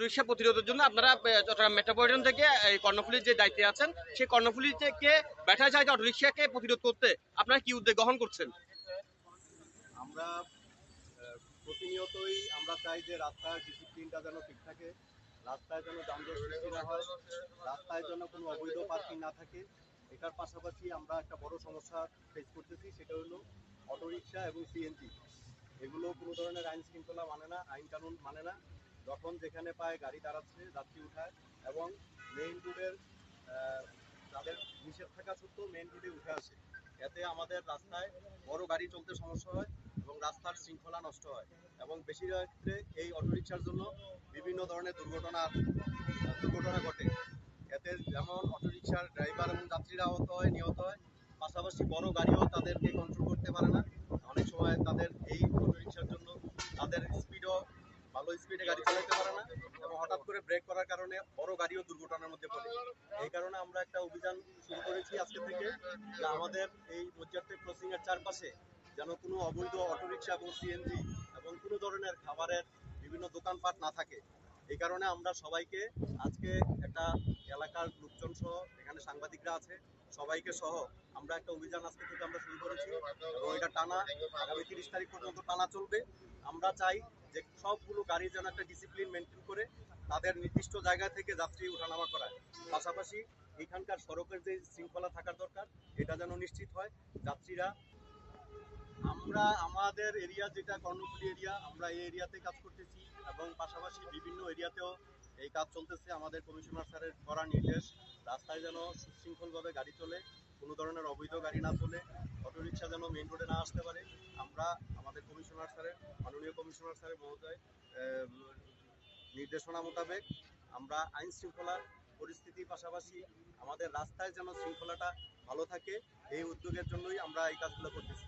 Autorickshaw প্রতিরোধের জন্য আপনারা চট্টগ্রাম মেট্রোপলিটন থেকে এই কর্ণফুলির যে দায়িত্বে আছেন, সেই কর্ণফুলি থেকে ব্যাটা চাই অটোরিকশাকে প্রতিরোধ করতে আপনারা কি উদ্যোগ গ্রহণ করছেন? আমরা প্রতিনিয়তই আমরা চাই যে রাস্তার ডিসিপ্লিনটা যেন ঠিক থাকে, রাস্তায় যেন যানজট সৃষ্টি না হয়, রাস্তায় যেন কোনো অবৈধ পার্কিং না থাকে। এটার পাশাপাশি আমরা একটা বড় সমস্যা ফেস করতেছি, সেটা হলো অটোরিকশা এবং সিএনজি এগুলো কোনো ধরনের আইন শৃঙ্খলা মানে না আইন কানুন মানে না। যখন যেখানে পায় গাড়ি দাঁড়াচ্ছে যাত্রী উঠায় এবং মেইন রোডের তাদের নিষেধ থাকা সত্ত্বেও মেইন রোডে উঠে আসে। এতে আমাদের রাস্তায় বড় গাড়ি চলতে সমস্যা হয় এবং রাস্তার শৃঙ্খলা নষ্ট হয় এবং বেশিরভাগ ক্ষেত্রে এই অটোরিকশার জন্য বিভিন্ন ধরনের দুর্ঘটনা দুর্ঘটনা ঘটে। এতে যেমন অটোরিকশার ড্রাইভার এবং যাত্রীরা আহত হয়, নিহত হয়, পাশাপাশি বড় গাড়িও তাদেরকে কন্ট্রোল করতে পারে না অনেক সময় তাদের এই অটোরিকশার জন্য তাদের স্পিডও ভালো স্পিডে গাড়ি চালাতে পারে না এবং হঠাৎ করে ব্রেক করার কারণে বড় গাড়িও দুর্ঘটনার মধ্যে পড়ে। এই কারণে আমরা একটা অভিযান শুরু করেছি আজকে থেকে যে আমাদের এই মজ্জাতে ক্রসিং এর চারপাশে যেন কোনো অবৈধ অটোরিকশা এবং সিএনজি এবং কোনো ধরনের খাবারের বিভিন্ন দোকানপাট না থাকে। এই কারণে আমরা সবাইকে আজকে একটা এলাকার লোকজন সহ, এখানে সাংবাদিকরা আছে, সবাইকে সহ আমরা একটা অভিযান আজকে থেকে আমরা শুরু করেছি। এবং এটা টানা আগামী তিরিশ তারিখ পর্যন্ত টানা চলবে। আমরা চাই যে সবগুলো গাড়ি যেন একটা ডিসিপ্লিন মেনটেন করে তাদের নির্দিষ্ট জায়গা থেকে যাত্রী ওঠানামা করায় পাশাপাশি এখানকার সড়কের যে শৃঙ্খলা থাকার দরকার, এটা যেন নিশ্চিত হয়। যাত্রীরা, আমরা আমাদের এরিয়া যেটা কর্ণফুলি এরিয়া আমরা এই এরিয়াতে কাজ করতেছি এবং পাশাপাশি বিভিন্ন এরিয়াতেও এই কাজ চলতেছে। আমাদের কমিশনার স্যারের করা নির্দেশ, রাস্তায় যেন সুশৃঙ্খলভাবে গাড়ি চলে, কোনো ধরনের অবৈধ গাড়ি না চলে, অটোরিকশা যেন মেইন রোডে না আসতে পারে। আমরা আমাদের কমিশনার স্যারের, মাননীয় কমিশনার স্যারের মহোদয় নির্দেশনা মোতাবেক আমরা আইন শৃঙ্খলার পরিস্থিতির পাশাপাশি আমাদের রাস্তায় যেন শৃঙ্খলাটা ভালো থাকে, এই উদ্যোগের জন্যই আমরা এই কাজগুলো করতেছি।